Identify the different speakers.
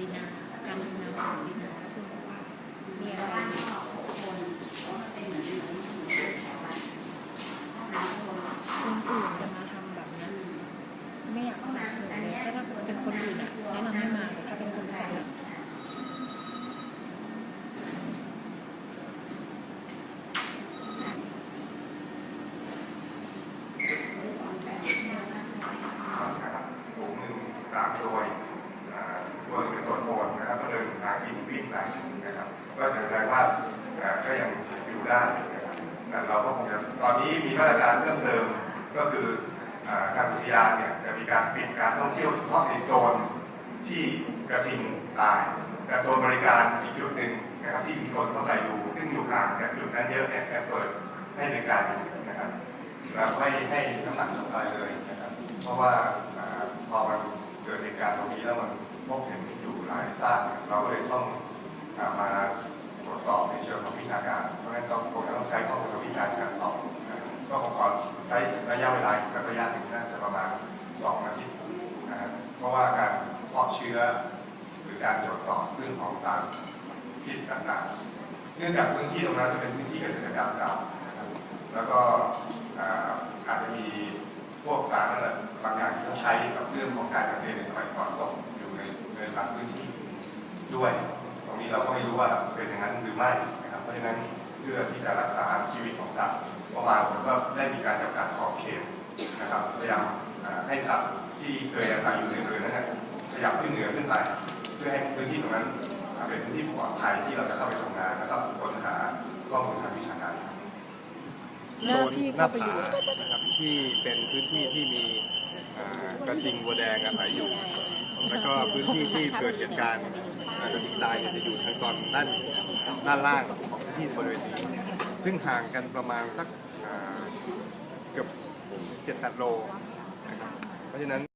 Speaker 1: ดินาการทำงานของศักดินาแล้วคุณบอกว่ามีอะไรคนอื่นจะมาทำแบบเนี้ยไม่อยากสนับสนุนเลยก็ถ้าเป็นคนอื่นอะแนะนำให้มาแต่ถ้าเป็นคนรู้จักอะ
Speaker 2: นะครับฝูงหนึ่งตามโดยอ่าตัวหนึ่งเป็นตัวโทนนะครับก็เดินหากินวิ่งไปนะครับ ก็แสดงว่าอ่าก็ยังอยู่ได้นะครับแต่เราก็คงจะ ตอนนี้มีมาตรการเพิ่มเติมก็คืออ่าการอุทยานเนี่ยจะมีการปิดการท่องเที่ยวเฉพาะในโซนที่กระทิงตาย แต่โซนบริการอีกจุดหนึ่งนะครับที่มีคนเข้าไปดูซึ่งอยู่ห่างจากจุดนั้นเยอะเนี่ยแค่เปิดให้บริการอยู่นะครับเราไม่ให้น้ำหนักกับอะไรเลยนะครับเพราะว่าพอมันเกิดเหตุการณ์ตรงนี้แล้วมันพบเห็นอยู่หลายซากเนี่ยเราก็เลยต้อง ประมาณสองอาทิตย์นะครับเพราะว่าการเพาะเชื้อหรือการตรวจสอบเรื่องของสารพิษต่างๆ เนื่องจากพื้นที่ตรงนั้นจะเป็นพื้นที่เกษตรกรรมเก่านะครับแล้วก็อาอาจจะมีพวกสารอะไรบางอย่างที่เขาใช้กับเรื่องของการเกษตรในสมัยก่อนตกอยู่ในในบางพื้นที่ด้วย ตรงนี้เราก็ไม่รู้ว่าเป็นอย่างนั้นหรือไม่นะครับเพราะฉะนั้นเพื่อที่จะรักษาชีวิตของสัตว์เมื่อวานผมก็ได้มีการจำกัดขอบเขต นะครับพยายามอ่าให้สัตว์ที่เคยอาศัยอยู่ในบริเวณนั้นเนยขยับขึ้นเหนือขึ้นไป เพื่อให้พื้นที่ตรงนั้นอ่าเป็นพื้นที่ปลอดภัยที่เราจะเข้าไปทำงานแล้วก็ค้นหาข้อมูลทางวิชาการครับ
Speaker 1: หน้าที่
Speaker 3: หน้า
Speaker 1: เข้าไปอยู่
Speaker 3: ผานะครับที่เป็นพื้นที่ที่มีอ่ากระทิงวัวแดงอาศัยอยู่ แล้วก็พื้นที่ที่เกิดเหตุการณ์อ่ากระทิงตายเนี่ยจะอยู่ทางตอนด้านด้านล่างของพื้นที่บริเวณนี้ ซึ่งห่างกันประมาณสักอ่าเกือบ เจ็ดแปดโลนะครับเพราะฉะนั้น